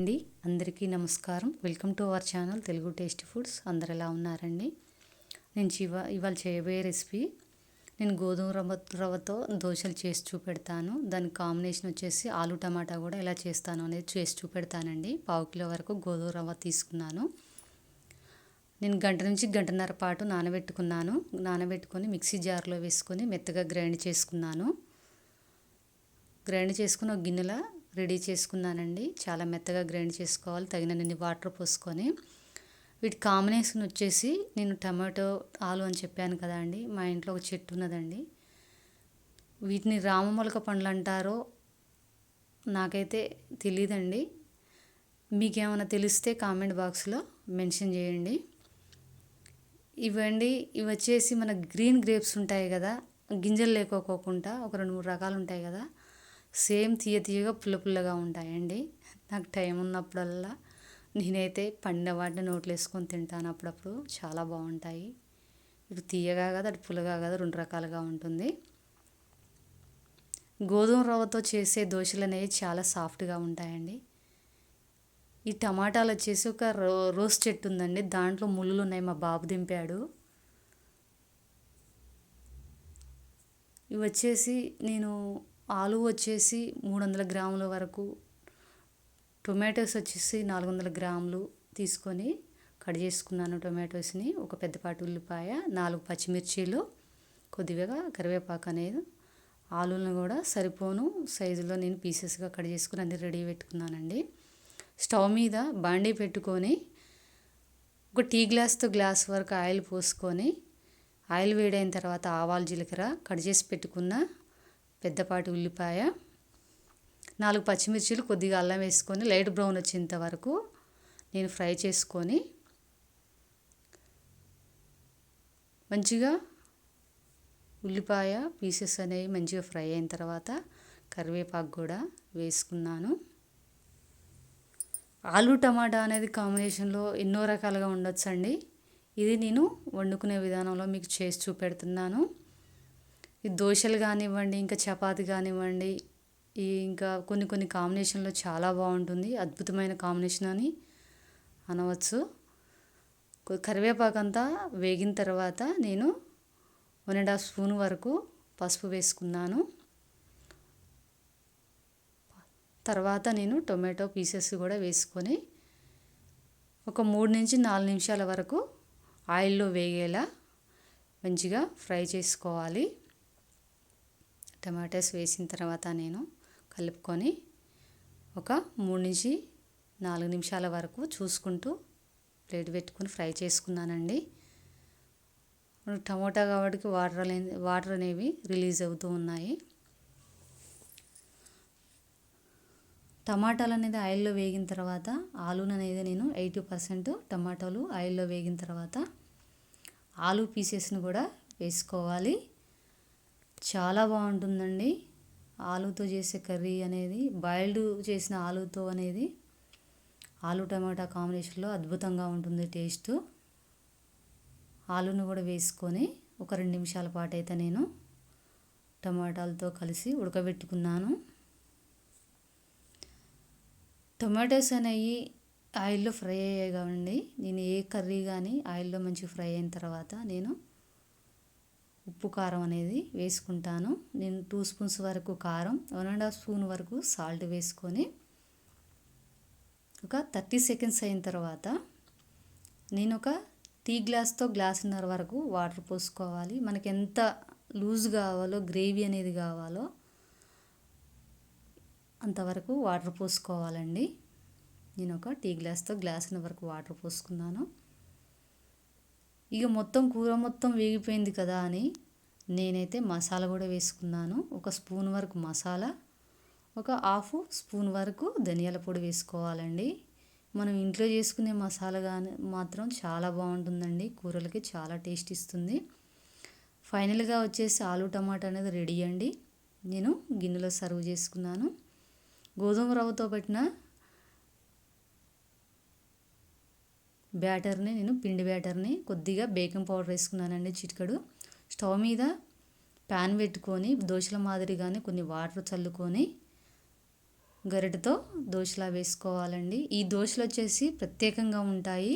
అండి. అందరికీ నమస్కారం. Welcome to our channel Telugu taste foods. అందరు ఎలా ఉన్నారండి? నేను చివ ఇవాళ చేయబోయే రెసిపీ నేను గోధుమ రవ్వ రవ్వతో దోశలు చేసి చూపెడతాను. దాని కాంబినేషన్ వచ్చేసి ఆలు టమాటా కూడా ఎలా చేస్తాను అనేది చేసి చూపెడతానండి. పావు కిలో వరకు గోధుమ రవ్వ తీసుకున్నాను. నేను గంట నుంచి గంటన్నర పాటు నానబెట్టుకున్నాను. నానబెట్టుకొని మిక్సీ జార్లో వేసుకొని మెత్తగా గ్రైండ్ చేసుకున్నాను. గ్రైండ్ చేసుకుని ఒక గిన్నెలో రెడీ చేసుకున్నానండి. చాలా మెత్తగా గ్రైండ్ చేసుకోవాలి. తగినన్ని వాటర్ పోసుకొని. వీటి కాంబినేషన్ వచ్చేసి నేను టమాటో ఆలు అని చెప్పాను కదా అండి. మా ఇంట్లో ఒక చెట్టు ఉన్నదండి. వీటిని రామమొలక పండ్లు అంటారో నాకైతే తెలియదండి మీకేమైనా తెలిస్తే కామెంట్ బాక్స్లో మెన్షన్ చేయండి. ఇవండి. ఇవి వచ్చేసి మన గ్రీన్ గ్రేప్స్ ఉంటాయి కదా. గింజలు లేకపోకుండా ఒక రెండు మూడు రకాలు ఉంటాయి కదా. సేమ్ తీయ తీయగా పుల్ల పుల్లగా ఉంటాయండి. నాకు టైం ఉన్నప్పుడల్లా నేనైతే పండిన వాటిని నోట్లు వేసుకొని తింటాను అప్పుడప్పుడు. చాలా బాగుంటాయి. ఇటు తీయగా కదా అటు పుల్లగా కదా రెండు రకాలుగా ఉంటుంది. గోధుమ రవ్వతో చేసే దోశలు అనేవి చాలా సాఫ్ట్గా ఉంటాయండి. ఈ టమాటాలు వచ్చేసి ఒక రో రోస్ చెట్టు ఉందండి. దాంట్లో ముళ్ళు ఉన్నాయి. మా బాబు దింపాడు. ఇవి వచ్చేసి నేను ఆలు వచ్చేసి మూడు వందల గ్రాముల వరకు టొమాటోస్ వచ్చేసి నాలుగు వందల గ్రాములు తీసుకొని కట్ చేసుకున్నాను టొమాటోస్ని. ఒక పెద్దపాటి ఉల్లిపాయ నాలుగు పచ్చిమిర్చీలు కొద్దిగా కరివేపాకు అనేది. ఆలులను కూడా సరిపోను సైజులో నేను పీసెస్గా కట్ చేసుకుని అన్ని రెడీ పెట్టుకున్నానండి. స్టవ్ మీద బాండీ పెట్టుకొని ఒక టీ గ్లాస్తో గ్లాస్ వరకు ఆయిల్ పోసుకొని ఆయిల్ వేడైన తర్వాత ఆవాలు జీలకర్ర కట్ చేసి పెట్టుకున్న పెద్దపాటి ఉల్లిపాయ నాలుగు పచ్చిమిర్చీలు కొద్దిగా అల్లం వేసుకొని లైట్ బ్రౌన్ వచ్చేంత వరకు నేను ఫ్రై చేసుకొని మంచిగా ఉల్లిపాయ పీసెస్ అనేవి మంచిగా ఫ్రై అయిన తర్వాత కరివేపాకు కూడా వేసుకున్నాను. ఆలు టమాటా అనేది కాంబినేషన్లో ఎన్నో రకాలుగా ఉండొచ్చండి. ఇది నేను వండుకునే విధానంలో మీకు చేసి చూపెడుతున్నాను. ఈ దోశలు కానివ్వండి ఇంకా చపాతి కానివ్వండి ఈ ఇంకా కొన్ని కొన్ని కాంబినేషన్లో చాలా బాగుంటుంది. అద్భుతమైన కాంబినేషన్ అని అనవచ్చు. కరివేపాకు అంతా వేగిన తర్వాత నేను వన్ అండ్ హాఫ్ స్పూన్ వరకు పసుపు వేసుకున్నాను. తర్వాత నేను టొమాటో పీసెస్ కూడా వేసుకొని ఒక మూడు నుంచి నాలుగు నిమిషాల వరకు ఆయిల్లో వేగేలా మంచిగా ఫ్రై చేసుకోవాలి. టమాటాస్ వేసిన తర్వాత నేను కలుపుకొని ఒక మూడు నుంచి నాలుగు నిమిషాల వరకు చూసుకుంటూ ప్లేట్ పెట్టుకొని ఫ్రై చేసుకున్నానండి. టమోటా కాబట్టి వాటర్ వాటర్ అనేవి రిలీజ్ అవుతూ ఉన్నాయి. టమాటాలు అనేది ఆయిల్లో వేగిన తర్వాత ఆలూని అనేది నేను ఎయిటీ పర్సెంట్ టమాటాలు ఆయిల్లో వేగిన తర్వాత ఆలు పీసెస్ని కూడా వేసుకోవాలి. చాలా బాగుంటుందండి. ఆలుతో చేసే కర్రీ అనేది బాయిల్డ్ చేసిన ఆలుతో అనేది ఆలు టమాటా కాంబినేషన్లో అద్భుతంగా ఉంటుంది టేస్ట్. ఆలును కూడా వేసుకొని ఒక రెండు నిమిషాల పాటు అయితే నేను టమాటాలతో కలిసి ఉడకబెట్టుకున్నాను. టొమాటోస్ అనేవి ఆయిల్లో ఫ్రై అయ్యాయి కావండి నేను ఏ కర్రీ కానీ ఆయిల్లో మంచిగా ఫ్రై అయిన తర్వాత నేను ఉప్పు కారం అనేది వేసుకుంటాను. నేను టూ స్పూన్స్ వరకు కారం వన్ అండ్ హాఫ్ స్పూన్ వరకు సాల్ట్ వేసుకొని ఒక థర్టీ సెకండ్స్ అయిన తర్వాత నేను ఒక టీ గ్లాస్తో గ్లాసున్నర వరకు వాటర్ పోసుకోవాలి. మనకి ఎంత లూజ్ కావాలో గ్రేవీ అనేది కావాలో అంతవరకు వాటర్ పోసుకోవాలండి. నేను ఒక టీ గ్లాస్తో గ్లాసున్న వరకు వాటర్ పోసుకున్నాను. ఇక మొత్తం కూర మొత్తం వేగిపోయింది కదా అని నేనైతే మసాలా కూడా వేసుకున్నాను. ఒక స్పూన్ వరకు మసాలా ఒక హాఫ్ స్పూన్ వరకు ధనియాల పొడి వేసుకోవాలండి. మనం ఇంట్లో చేసుకునే మసాలా కానీ మాత్రం చాలా బాగుంటుందండి. కూరలకి చాలా టేస్ట్ ఇస్తుంది. ఫైనల్గా వచ్చేసి ఆలు టమాటా అనేది రెడీ అండి. నేను గిన్నెలో సర్వ్ చేసుకున్నాను. గోధుమ రవ్వతో పెట్టిన బ్యాటర్ని నేను పిండి బ్యాటర్ని కొద్దిగా బేకింగ్ పౌడర్ వేసుకున్నానండి చిటికడు. స్టవ్ మీద ప్యాన్ పెట్టుకొని దోశల మాదిరిగానే కొన్ని వాటర్ చల్లుకొని గరిటతో దోశలా వేసుకోవాలండి. ఈ దోశలు వచ్చేసి ప్రత్యేకంగా ఉంటాయి.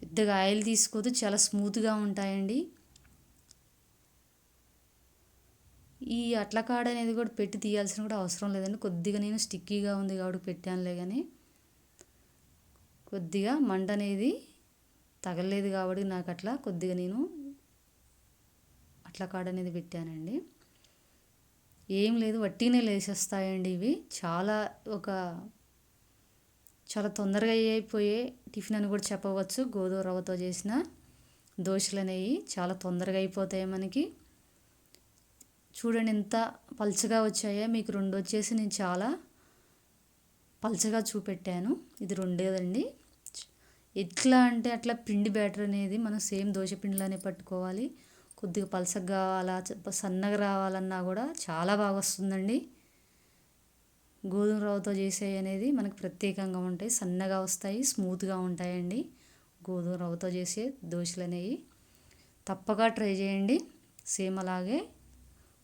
పెద్దగా ఆయిల్ తీసుకోదు చాలా స్మూత్గా ఉంటాయండి. ఈ అట్లకాడ అనేది కూడా పెట్టి తీయాల్సిన కూడా అవసరం లేదండి. కొద్దిగా నేను స్టిక్కీగా ఉంది కాబట్టి పెట్టానులే కానీ కొద్దిగా మంట అనేది తగలలేదు కాబట్టి నాకు అట్లా కొద్దిగా నేను అట్లా కాడ అనేది పెట్టానండి. ఏం లేదు వట్టినే లేసేస్తాయండి ఇవి. చాలా ఒక చాలా తొందరగా అయిపోయే టిఫిన్ అని కూడా చెప్పవచ్చు. గోధుమ రవ్వతో చేసిన దోశలు అనేవి చాలా తొందరగా అయిపోతాయి మనకి. చూడండి ఎంత పల్చగా వచ్చాయో మీకు రెండు వచ్చేసి నేను చాలా పల్చగా చూపెట్టాను. ఇది రెండేదండి. ఎట్లా అంటే అట్లా పిండి బ్యాటర్ అనేది మనం సేమ్ దోశ పిండిలోనే పట్టుకోవాలి. కొద్దిగా పలసగా కావాలా సన్నగా రావాలన్నా కూడా చాలా బాగా వస్తుందండి. గోధుమ రవ్వతో చేసే అనేది మనకు ప్రత్యేకంగా ఉంటాయి. సన్నగా వస్తాయి స్మూత్గా ఉంటాయండి. గోధుమ రవ్వతో చేసే దోశలు అనేవి తప్పగా ట్రై చేయండి. సేమ్ అలాగే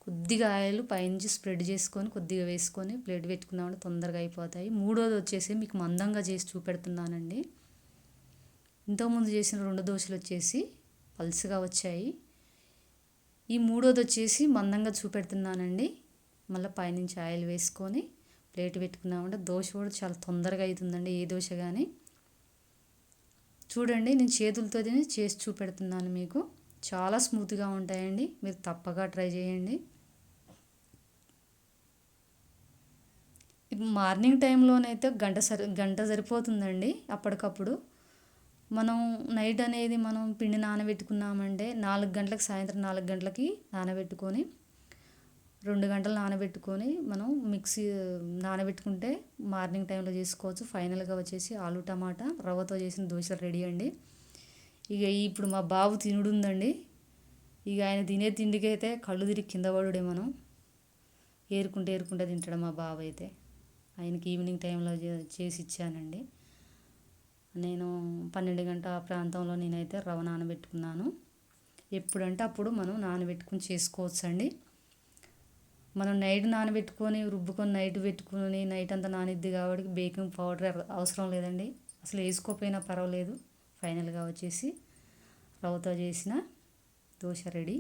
కొద్దిగా ఆయిల్ పైనుంచి స్ప్రెడ్ చేసుకొని కొద్దిగా వేసుకొని ప్లేట్ పెట్టుకున్నామంటే తొందరగా అయిపోతాయి. మూడోది వచ్చేసి మీకు మందంగా చేసి చూపెడుతున్నానండి. ఇంతకుముందు చేసిన రెండు దోశలు వచ్చేసి పలుసుగా వచ్చాయి. ఈ మూడోది వచ్చేసి మందంగా చూపెడుతున్నానండి. మళ్ళీ పైనుంచి ఆయిల్ వేసుకొని ప్లేట్ పెట్టుకున్నామంటే దోశ కూడా చాలా తొందరగా అవుతుందండి ఏ దోశ కానీ చూడండి నేను చేతులతో చేసి చూపెడుతున్నాను మీకు. చాలా స్మూత్గా ఉంటాయండి. మీరు తప్పగా ట్రై చేయండి. మార్నింగ్ టైంలోనైతే గంట సరి గంట సరిపోతుందండి అప్పటికప్పుడు. మనం నైట్ అనేది మనం పిండి నానబెట్టుకున్నామంటే నాలుగు గంటలకు సాయంత్రం నాలుగు గంటలకి నానబెట్టుకొని రెండు గంటలు నానబెట్టుకొని మనం మిక్సీ నానబెట్టుకుంటే మార్నింగ్ టైంలో చేసుకోవచ్చు. ఫైనల్గా వచ్చేసి ఆలు టమాటా రవ్వతో చేసిన దోశలు రెడీ అండి. ఇక ఇప్పుడు మా బాబు తినుడు ఉందండి ఇక ఆయన తినే తిండికి అయితే కళ్ళు తిరిగి కింద పడుడే మనం. ఏరుకుంటే ఏరుకుంటే తింటాడు మా బాబు అయితే. ఆయనకి ఈవినింగ్ టైంలో చేసి ఇచ్చానండి. నేను పన్నెండు గంట ప్రాంతంలో నేనైతే రవ్వ నానబెట్టుకున్నాను. ఎప్పుడంటే అప్పుడు మనం నానబెట్టుకుని చేసుకోవచ్చు అండి మనం నైట్ నానబెట్టుకొని రుబ్బుకొని నైట్ పెట్టుకొని నైట్ అంతా నానిద్ది కాబట్టి బేకింగ్ పౌడర్ అవసరం లేదండి. అసలు వేసుకోకపోయినా పర్వాలేదు. ఫైనల్గా వచ్చేసి రవ్వతో చేసిన దోశ రెడీ.